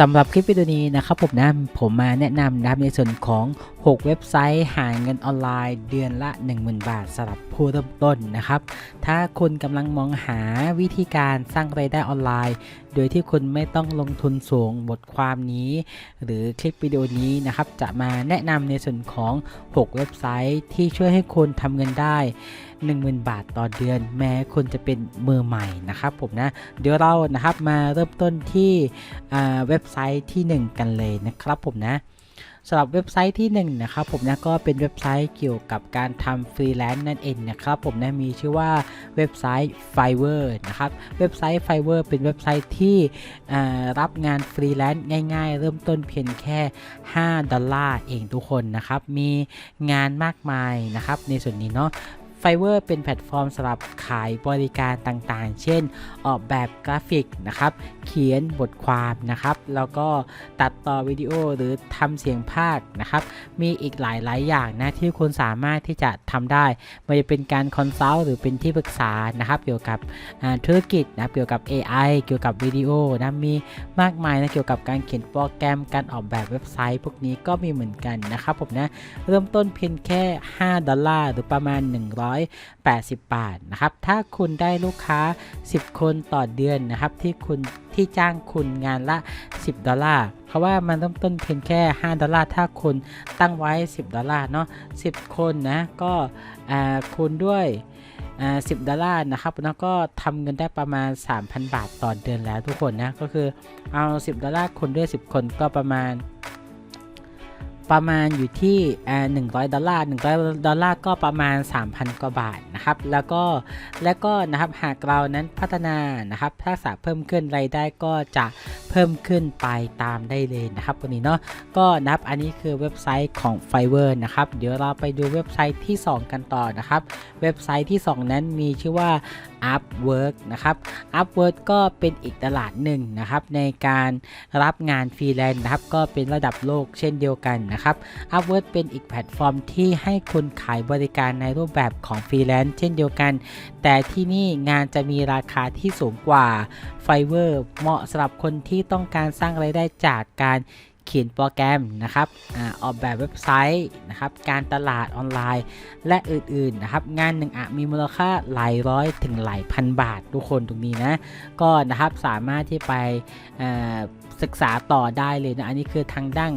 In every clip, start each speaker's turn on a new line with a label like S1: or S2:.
S1: สำหรับคลิปวิดีโอนี้นะครับผมนะผมมาแนะนำนะครับในส่วนของ 6 เว็บไซต์หาเงินออนไลน์เดือนละ 10,000 บาทสำหรับผู้เริ่มต้นนะครับ ถ้าคุณกำลังมองหาวิธีการสร้างรายได้ออนไลน์ โดยที่คุณไม่ต้องลงทุนสูงบทความนี้ หรือคลิปวิดีโอนี้นะครับจะมาแนะนำในส่วนของ 6 เว็บไซต์ที่ช่วยให้คุณทำเงินได้ 10,000 บาทต่อเดือน แม้คุณจะเป็นมือใหม่นะครับผมนะ เดี๋ยวเรานะครับมาเริ่มต้นที่อ่าเว็บไซต์ที่ 1 กันเลยนะครับผมนะสำหรับเว็บไซต์ที่1นะครับผมนะก็เป็นเว็บไซต์เกี่ยวกับการทำฟรีแลนซ์นั่นเองนะครับผมนะมีชื่อว่าเว็บไซต์ Fiverr นะครับเว็บไซต์ Fiverr เป็นเว็บไซต์ที่อ่ารับงานฟรีแลนซ์ง่าย ๆ เริ่มต้นเพียงแค่ 5 ดอลลาร์เองทุกคนนะครับมีงานมากมายนะครับในส่วนนี้เนาะ Fiverr เป็นแพลตฟอร์มสำหรับขายบริการต่างๆ เช่น ออกแบบกราฟิกนะครับ เขียนบทความนะครับ แล้วก็ตัดต่อวิดีโอหรือทำเสียงภาคนะครับ มีอีกหลายๆอย่างนะที่คุณสามารถที่จะทำได้ไมันจะเป็นการคอนซัลท์หรือเป็นที่ปรึกษานะครับ เกี่ยวกับธุรกิจนะเกี่ยวกับ AI เกี่ยวกับวิดีโอนะมีมากมายนะเกี่ยวกับการเขียนโปรแกรมการออกแบบเว็บไซต์ พวกนี้ก็มีเหมือนกันนะครับผมนะเริ่มต้นเพียงแค่ 5 ดอลลาร์หรือประมาณ180 บาทนะครับ ถ้าคุณได้ลูกค้า 10 คนต่อเดือนนะครับ ที่คุณที่จ้างคุณงานละ 10 ดอลลาร์ เพราะว่ามันเริ่มต้นเพียงแค่ 5 ดอลลาร์ ถ้าคุณตั้งไว้ 10 ดอลลาร์เนาะ 10 คนนะ ก็คูณด้วยอ่า10ดอลลาร์นะครับแล้วก็ทำเงินได้ประมาณ 3,000 บาทต่อเดือนแล้วทุกคนนะ ก็คือเอา 10 ดอลลาร์คูณด้วย 10 คนก็ประมาณ ประมาณอยู่ที่อ่า100ดอลลาร์100ดอลลาร์ก็ประมาณ 3,000 กว่าบาทนะครับ แล้วก็แล้วก็นะครับหากเรานั้นพัฒนานะครับทักษะเพิ่มขึ้นรายได้ก็จะเพิ่มขึ้นไปตามได้เลยนะครับวันนี้เนาะก็นะครับอันนี้คือเว็บไซต์ของ Fiverr นะครับ เดี๋ยวเราไปดูเว็บไซต์ที่ 2 กันต่อนะครับ เว็บไซต์ที่ 2 นั้นมีชื่อว่า Upwork นะครับ Upwork ก็เป็นอีกตลาดหนึ่งนะครับในการรับงานฟรีแลนซ์นะครับก็เป็นระดับโลกเช่นเดียวกันนะครับ Upwork เป็นอีกแพลตฟอร์มที่ให้คุณขายบริการในรูปแบบของฟรีแลนซ์เช่นเดียวกัน แต่ที่นี่งานจะมีราคาที่สูงกว่า Fiverr เหมาะสำหรับคนที่ต้องการสร้างรายได้จากการเขียนโปรแกรมนะครับอออกแบบเว็บไซต์นะครับ การตลาดออนไลน์ และอื่นๆนะครับ งานหนึ่งอะมีมูลค่าหลายร้อยถึงหลายพันบาททุกคนตรงนี้นะ ก็นะครับสามารถที่ไปศึกษาต่อได้เลยนะ อันนี้คือทางด้าน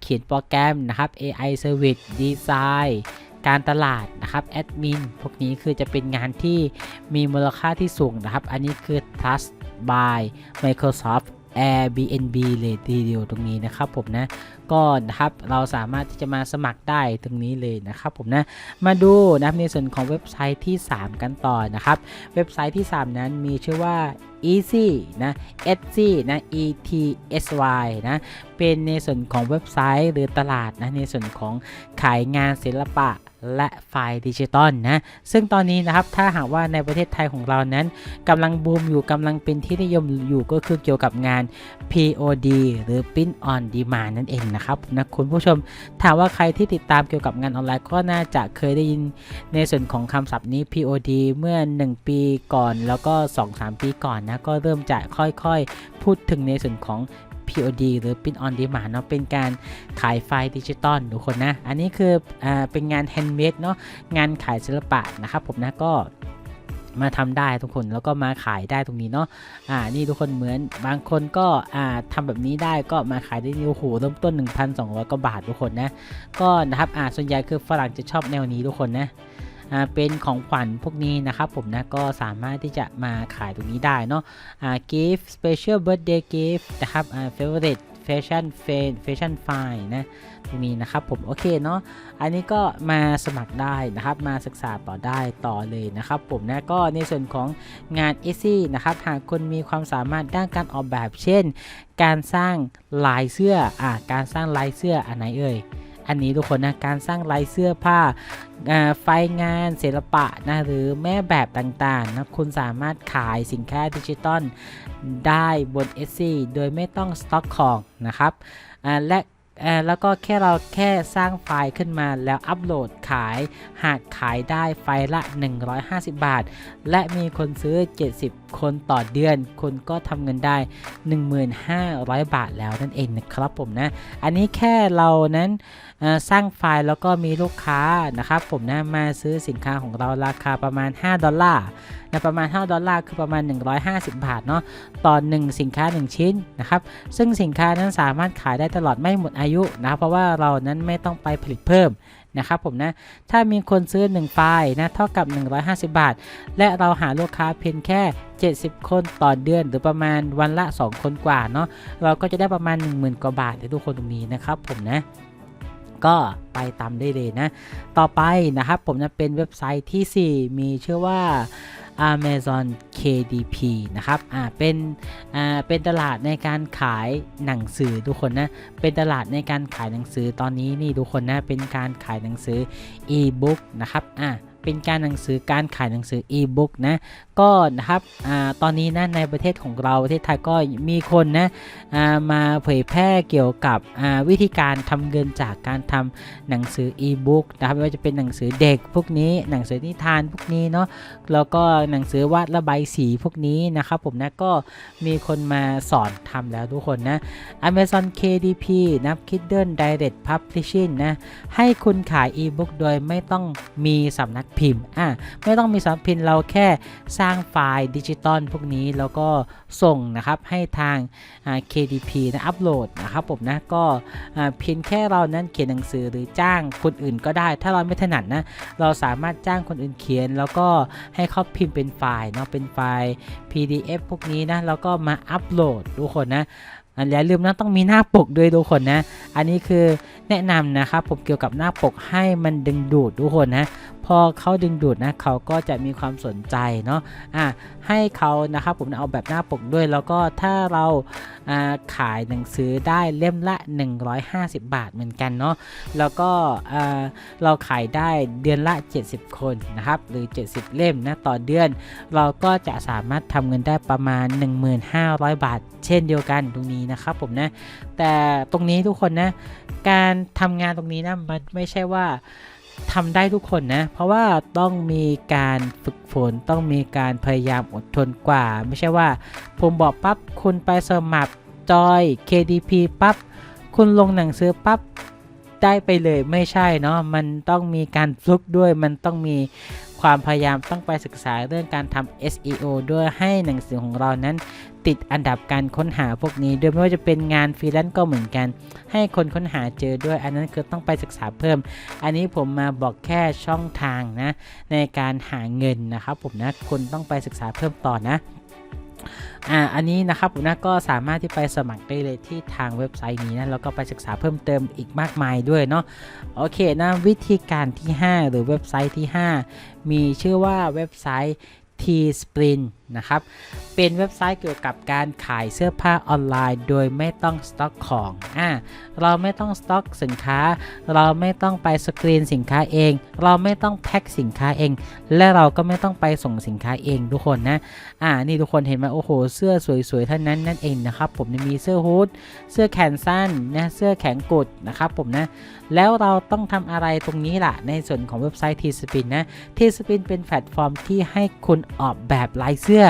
S1: เขียนโปรแกรมนะครับ AI Service Design การตลาดนะครับแอดมินพวกนี้คือจะเป็นงานที่มีมูลค่าที่สูงนะครับ อันนี้คือ Trust by Microsoft Airbnb เลยทีเดียวตรงนี้นะครับผมนะก็นะครับเราสามารถที่จะมาสมัครได้ตรงนี้เลยนะครับผมนะมาดูนะครับในส่วนของเว็บไซต์ที่ 3 กันต่อนะครับ เว็บไซต์ที่ 3 นั้นมีชื่อว่า easy นะ etsy นะ e t s y นะเป็นในส่วนของเว็บไซต์หรือตลาดนะในส่วนของขายงานศิลปะ และไฟล์ดิจิตอลนะ ซึ่งตอนนี้นะครับถ้าหากว่าในประเทศไทยของเรานั้นกำลังบูมอยู่กำลังเป็นที่นิยมอยู่ก็คือเกี่ยวกับงาน POD หรือ Print on Demand นั่นเองนะครับนะคุณผู้ชมถามว่าใครที่ติดตามเกี่ยวกับงานออนไลน์ก็น่าจะเคยได้ยินในส่วนของคำศัพท์นี้ POD เมื่อ 1 ปีก่อนแล้วก็ 2-3 ปีก่อนนะก็เริ่มจะค่อยๆ พูดถึงในส่วนของ POD หรือ Print on Demand เนาะเป็นการขายไฟล์ดิจิตอลทุกคนนะ อันนี้คืออเป็นงานแฮนด์เมดเนาะงานขายศิลปะนะครับผมนะก็มาทำได้ทุกคนแล้วก็มาขายได้ตรงนี้เนาะอ่านี่ทุกคนเหมือนบางคนก็อ่าทำแบบนี้ได้ก็มาขายได้โอ้โหเริ่มต้น 1,200กว่าบาททุกคนนะก็นะครับอ่าส่วนใหญ่คือฝรั่งจะชอบแนวนี้ทุกคนนะ เป็นของขวัญพวกนี้นะครับผมนะก็สามารถที่จะมาขายตรงนี้ได้เนาะ gift special birthday gift นะครับ favorite fashion fan fashion find นะตรงนี้นะครับผมโอเคเนาะอันนี้ก็มาสมัครได้นะครับมาศึกษาต่อได้ต่อเลยนะครับผมนะก็ในส่วนของงาน e ซี่นะครับหากคุณมีความสามารถด้านการออกแบบ เช่น การสร้างลายเสื้ออ่าการสร้างลายเสื้ออันไหนเอ่ย อันนี้ทุกคนนะการสร้างลายเสื้อผ้าไฟงานศิลปะนะหรือแม่แบบต่างๆนะคุณสามารถขายสินค้าดิจิตอลได้บน e ซี่โดยไม่ต้องสต็อกของนะครับและแล้วก็แค่เราแค่สร้างไฟล์ขึ้นมาแล้วอัปโหลดขาย หากขายได้ไฟล์ละ 150 บาท และมีคนซื้อ 70 70คนต่อเดือน คุณก็ทำเงินได้ 1,500 บาทแล้วนั่นเองนะครับผมนะ อันนี้แค่เรานั้นสร้างไฟล์แล้วก็มีลูกค้านะครับผมนะมาซื้อสินค้าของเราราคาประมาณ 5 ดอลลาร์นะประมาณ 5 ดอลลาร์คือประมาณ 150 บาทเนาะต่อ 1 สินค้า 1 ชิ้นนะครับ ซึ่งสินค้านั้นสามารถขายได้ตลอดไม่หมดอายุนะเพราะว่าเรานั้นไม่ต้องไปผลิตเพิ่ม นะครับผมนะ ถ้ามีคนซื้อ 1 ไฟล์นะเท่ากับ 150 บาท และเราหาลูกค้าเพียงแค่ 70 คนต่อเดือน หรือประมาณวันละ 2 คนกว่าเนาะเราก็จะได้ประมาณ 10,000 กว่าบาทในทุกคนตรงนี้นะครับผมนะก็ไปตามได้เลยนะ ต่อไปนะครับผมจะเป็นเว็บไซต์ที่ 4 มีชื่อว่า Amazon KDP นะครับอ่าเป็นอ่าเป็นตลาดในการขายหนังสือทุกคนนะเป็นตลาดในการขายหนังสือตอนนี้นี่ทุกคนนะเป็นการขายหนังสือ e-book นะครับอ่า เป็นการหนังสือการขายหนังสือ e-book นะก็นะครับอตอนนี้นะในประเทศของเราประเทศไทยก็มีคนนะามาเผยแพร่เกี่ยวกับวิธีการทำเงินจากการทำหนังสือ e-book นะครับไม่ว่าจะเป็นหนังสือเด็กพวกนี้หนังสือนิทานพวกนี้เนาะแล้วก็หนังสือวาดระบายสีพวกนี้นะครับผมนะก็มีคนมาสอนทำแล้วทุกคนนะ Amazon KDP นะ Kindle Direct Publishing นะให้คุณขาย e-book โดยไม่ต้องมีสำนักพิมพ์อะไม่ต้องมีสำนักพิมพ์เราแค่สร้างไฟล์ดิจิตอลพวกนี้แล้วก็ส่งนะครับให้ทาง KDP นะอัปโหลดนะครับผมนะก็เพียงแค่เรานั้นเขียนหนังสือหรือจ้างคนอื่นก็ได้ ถ้าเราไม่ถนัดนะเราสามารถจ้างคนอื่นเขียน แล้วก็ให้เขาพิมพ์เป็นไฟล์เนาะเป็นไฟล์ PDF พวกนี้นะแล้วก็มาอัปโหลดทุกคนนะอันอย่าลืมนะต้องมีหน้าปกด้วยทุกคนนะ อันนี้คือแนะนำนะครับผมเกี่ยวกับหน้าปกให้มันดึงดูดทุกคนนะ พอเขาดึงดูดนะเขาก็จะมีความสนใจเนาะอะให้เขานะครับผมเอาแบบหน้าปกด้วยแล้วก็ถ้าเราขายหนังสือได้เล่มละ 150 บาทเหมือนกันเนาะแล้วก็เราขายได้เดือนละ 70 คนนะครับหรือ 70 เล่มนะต่อเดือน เราก็จะสามารถทำเงินได้ประมาณ 1,500 บาท เช่นเดียวกันตรงนี้นะครับผมนะแต่ตรงนี้ทุกคนนะการทำงานตรงนี้นะมันไม่ใช่ว่า ทำได้ทุกคนนะ เพราะว่าต้องมีการฝึกฝนต้องมีการพยายามอดทนกว่า ไม่ใช่ว่า ผมบอกปั๊บคุณไปสมัครจอย KDP ปั๊บคุณลงหนังสือปั๊บได้ไปเลยไม่ใช่เนาะมันต้องมีการฟลุกด้วยมันต้องมี ความพยายามต้องไปศึกษาเรื่องการทำ SEO ด้วยให้หนังสือของเรานั้นติดอันดับการค้นหาพวกนี้ด้วยไม่ว่าจะเป็นงานฟรีแลนซ์ก็เหมือนกัน ให้คนค้นหาเจอด้วย อันนั้นคือต้องไปศึกษาเพิ่ม อันนี้ผมมาบอกแค่ช่องทางนะในการหาเงินนะครับผมนะคุณต้องไปศึกษาเพิ่มต่อนะ อ่าอันนี้นะครับผมนะก็สามารถที่ไปสมัครได้เลยที่ทางเว็บไซต์นี้นะแล้วก็ไปศึกษาเพิ่มเติมอีกมากมายด้วยเนาะโอเคนะวิธีการที่ 5 หรือเว็บไซต์ที่ 5 มีชื่อว่าเว็บไซต์ T Sprint นะครับ เป็นเว็บไซต์เกี่ยวกับการขายเสื้อผ้าออนไลน์ โดยไม่ต้องสต็อกของอ่าเราไม่ต้องสต็อกสินค้า เราไม่ต้องไปสกรีนสินค้าเอง เราไม่ต้องแพ็คสินค้าเอง และเราก็ไม่ต้องไปส่งสินค้าเองทุกคนนะอ่านี่ทุกคนเห็นไหมโอ้โห เสื้อสวยๆเท่านั้นนั่นเองนะครับผมมีเสื้อฮูดเสื้อแขนสั้นนะเสื้อแขนกุดนะครับผมนะแล้วเราต้องทำอะไรตรงนี้ล่ะ ในส่วนของเว็บไซต์ T Spin นนะ T Spin เป็นแพลตฟอร์มที่ให้คุณออกแบบลายเสื้อ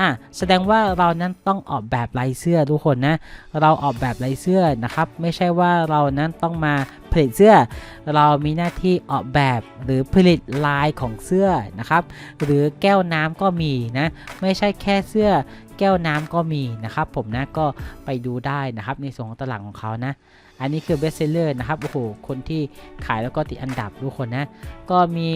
S1: อะแสดงว่าเรานั้นต้องออกแบบลายเสื้อทุกคนนะเราออกแบบลายเสื้อนะครับ ไม่ใช่ว่าเรานั้นต้องมาผลิตเสื้อ เรามีหน้าที่ออกแบบหรือผลิตลายของเสื้อนะครับ หรือแก้วน้ำก็มีนะไม่ใช่แค่เสื้อ แก้วน้ำก็มีนะครับผมนะก็ไปดูได้นะครับในส่วนของตลาดของเขานะ อันนี้คือเบสเซอร์นะครับโอ้โหคนที่ขายแล้วก็ติดอันดับทุกคนนะ ก็มี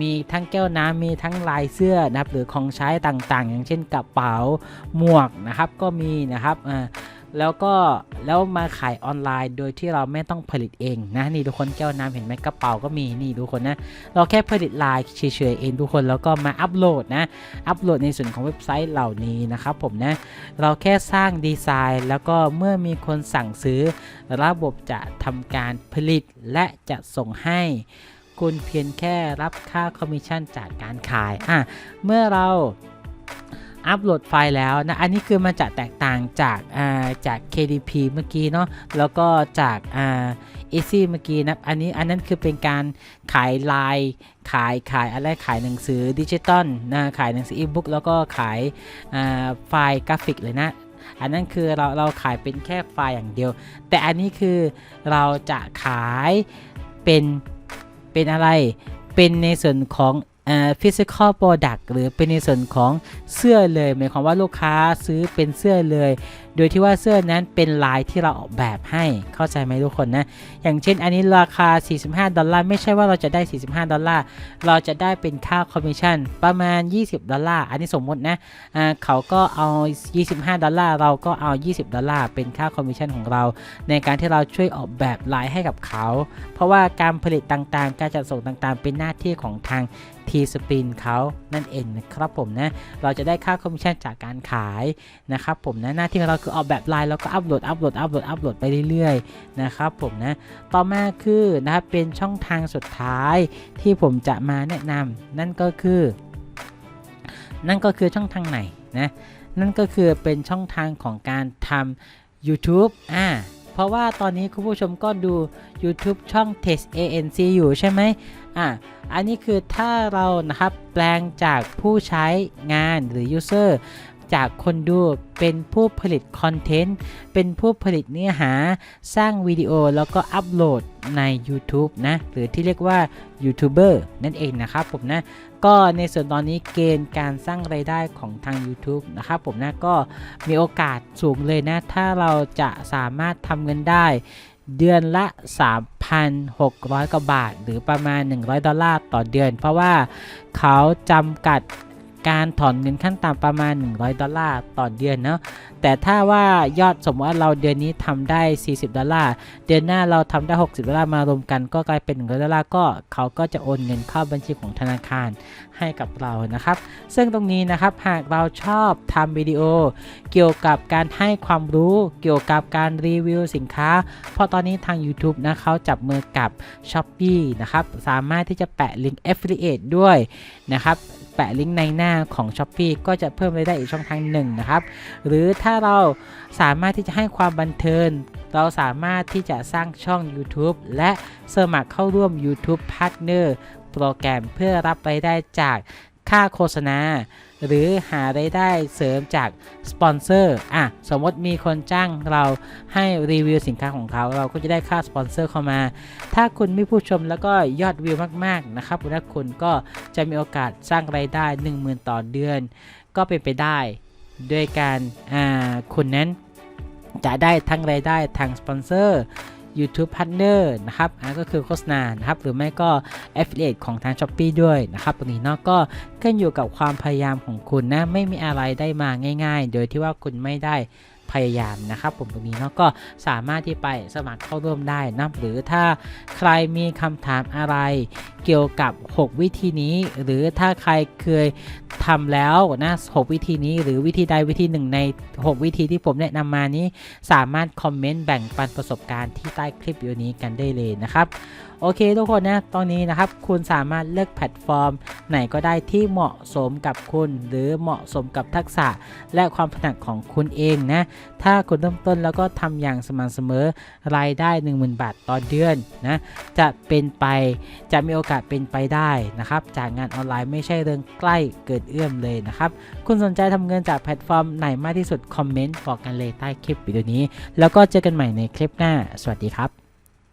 S1: มีทั้งแก้วน้ำมีทั้งลายเสื้อนะครับหรือของใช้ต่างๆ อย่างเช่นกระเป๋าหมวกนะครับก็มีนะครับอ่า แล้วก็แล้วมาขายออนไลน์โดยที่เราไม่ต้องผลิตเองนะนี่ทุกคนแก้วน้ำเห็นไหมกระเป๋าก็มีนี่ทุกคนนะเราแค่ผลิตลายเฉยๆเองทุกคนแล้วก็มาอัปโหลดนะอัปโหลดในส่วนของเว็บไซต์เหล่านี้นะครับผมนะเราแค่สร้างดีไซน์ แล้วก็เมื่อมีคนสั่งซื้อ ระบบจะทำการผลิตและจะส่งให้คุณเพียงแค่รับค่าคอมมิชชั่นจากการขายอะเมื่อเรา อัปโหลดไฟล์แล้วนะ อันนี้คือมันจะแตกต่างจากอ่าจาก KDP เมื่อกี้เนาะ แล้วก็จากอ่า Easy เมื่อกี้นะ อันนี้อันนั้นคือเป็นการขายลน์ขายขายอะไรขายหนังสือดิจิตอลนะ ขายหนังสืออีบุ๊กแล้วก็ขายอ่าไฟล์กราฟิกเลยนะอันนั้นคือเราเราขายเป็นแค่ไฟล์อย่างเดียว แต่อันนี้คือเราจะขายเป็นเป็นอะไรเป็นในส่วนของ physical product หรือเป็นในส่วนของเสื้อเลยหมายความว่าลูกค้าซื้อเป็นเสื้อเลย โดยที่ว่าเสื้อนั้นเป็นลายที่เราออกแบบให้เข้าใจไหมทุกคนนะ อย่างเช่นอันนี้ราคา 45 ดอลลาร์ไม่ใช่ว่าเราจะได้ 45 ดอลลาร์เราจะได้เป็นค่าคอมมิชชั่นประมาณ 20 ดอลลาร์อันนี้สมมตินะอ่าเขาก็เอา 25 ดอลลาร์เราก็เอา 20 ดอลลาร์เป็นค่าคอมมิชชั่นของเรา ในการที่เราช่วยออกแบบลายให้กับเขา เพราะว่าการผลิตต่างๆ การจัดส่งต่างๆ เป็นหน้าที่ของทาง ทีสปินเขานั่นเองนะครับผมนะเราจะได้ค่าคอมมิชชั่นจากการขายนะครับผมนะหน้าที่ของเราคือออกแบบไลายแล้วก็อัปโหลดอัปโหลดอัปโหลดอัปโหลดไปเรื่อยๆนะครับผมนะต่อมาคือนะครับเป็นช่องทางสุดท้ายที่ผมจะมาแนะนำนั่นก็คือ นั่นก็คือช่องทางไหนนะนั่นก็คือเป็นช่องทางของการทำ YouTube อ่าเพราะว่าตอนนี้คุณผู้ชมก็ดู YouTube ช่อง Test ANC อยู่ใช่ไหม อ่าอันนี้คือถ้าเรานะครับแปลงจากผู้ใช้งานหรือ User จากคนดูเป็นผู้ผลิตคอนเทนต์ เป็นผู้ผลิตเนื้อหา สร้างวิดีโอแล้วก็อัปโหลดใน YouTube นะ หรือที่เรียกว่ายูทูบเบอร์นั่นเองนะครับผมนะ ก็ในส่วนตอนนี้เกณฑ์การสร้างไรายได้ของทาง YouTube นะครับผมนะ ก็มีโอกาสสูงเลยนะ ถ้าเราจะสามารถทำเงินได้ เดือนละ 3,600 กว่าบาท หรือประมาณ 100 ดอลลาร์ต่อเดือน เพราะว่าเขาจำกัด การถอนเงินขั้นต่ำประมาณ 100 ดอลลาร์ต่อเดือนเนาะแต่ถ้าว่ายอดสมมติว่าเราเดือนนี้ทำได้ 40 ดอลลาร์ เดือนหน้าเราทำได้ 60 ดอลลาร์มารวมกันก็กลายเป็น100ดอลลาร์ก็เขาก็จะโอนเงินเข้าบัญชีของธนาคารให้กับเรานะครับ ซึ่งตรงนี้นะครับหากเราชอบทำวิดีโอ เกี่ยวกับการให้ความรู้เกี่ยวกับการรีวิวสินค้า เพราะตอนนี้ทาง YouTube นะเขาจับมือกับ s h o p e e นะครับสามารถที่จะแปะลิงก์ Affiliate ด้วยนะครับ แปะลิงก์ในหน้าของ s h o p e e ก็จะเพิ่มรายได้อีกช่องทางหนึ่งนะครับ หรือถ้าเราสามารถที่จะให้ความบันเทิงเราสามารถที่จะสร้างช่อง YouTube และสมัครเข้าร่วม YouTube Partner โปรแกรมเพื่อรับรายได้จากค่าโฆษณา หรือหารายได้เสริมจากสปอนเซอร์อะสมมติมีคนจ้างเราให้รีวิวสินค้าของเขาเราก็จะได้ค่าสปอนเซอร์เข้ามา ถ้าคุณมีผู้ชมแล้วก็ยอดวิวมากๆนะครับคุณคุณก็จะมีโอกาสสร้างรายได้ 10,000 ต่อเดือน ก็เป็นไปได้ด้วยการอ่าคุณนั้นจะได้ทั้งรายได้ทางสปอนเซอร์ YouTube Partner นะครับอ่าก็คือโฆษณานะครับหรือไม่ก็ Affiliate ของทาง s h อ p e e ด้วยนะครับตรงนี้เนาะก็ขึ้นอยู่กับความพยายามของคุณนะไม่มีอะไรได้มาง่าย ๆ โดยที่ว่าคุณไม่ได้ พยายามนะครับผมตรงนี้เนาะก็สามารถที่ไปสมัครเข้าร่วมได้นะหรือถ้าใครมีคำถามอะไรเกี่ยวกับ 6 วิธีนี้ หรือถ้าใครเคยทำแล้วนะ6วิธีนี้ หรือวิธีใดวิธีหนึ่งใน 6 วิธีที่ผมแนะนำมานี้ สามารถคอมเมนต์แบ่งปันประสบการณ์ที่ใต้คลิปวิดีโอนี้กันได้เลยนะครับ โอเคทุกคนนะ ตอนนี้นะครับ คุณสามารถเลือกแพลตฟอร์ม ไหนก็ได้ที่เหมาะสมกับคุณ หรือเหมาะสมกับทักษะ และความถนัดของคุณเองนะ ถ้าคุณเริ่มต้นแล้วก็ทำอย่างสม่ำเสมอรายได้ 10,000 บาทต่อเดือนนะจะเป็นไปจะมีโอกาสเป็นไปได้นะครับ จากงานออนไลน์ไม่ใช่เรื่องใกล้เกิดเอื้อมเลยนะครับ คุณสนใจทำเงินจากแพลตฟอร์มไหนมากที่สุดคอมเมนต์บอกกันเลยใต้คลิปวิดีโอนี้ แล้วก็เจอกันใหม่ในคลิปหน้า สวัสดีครับ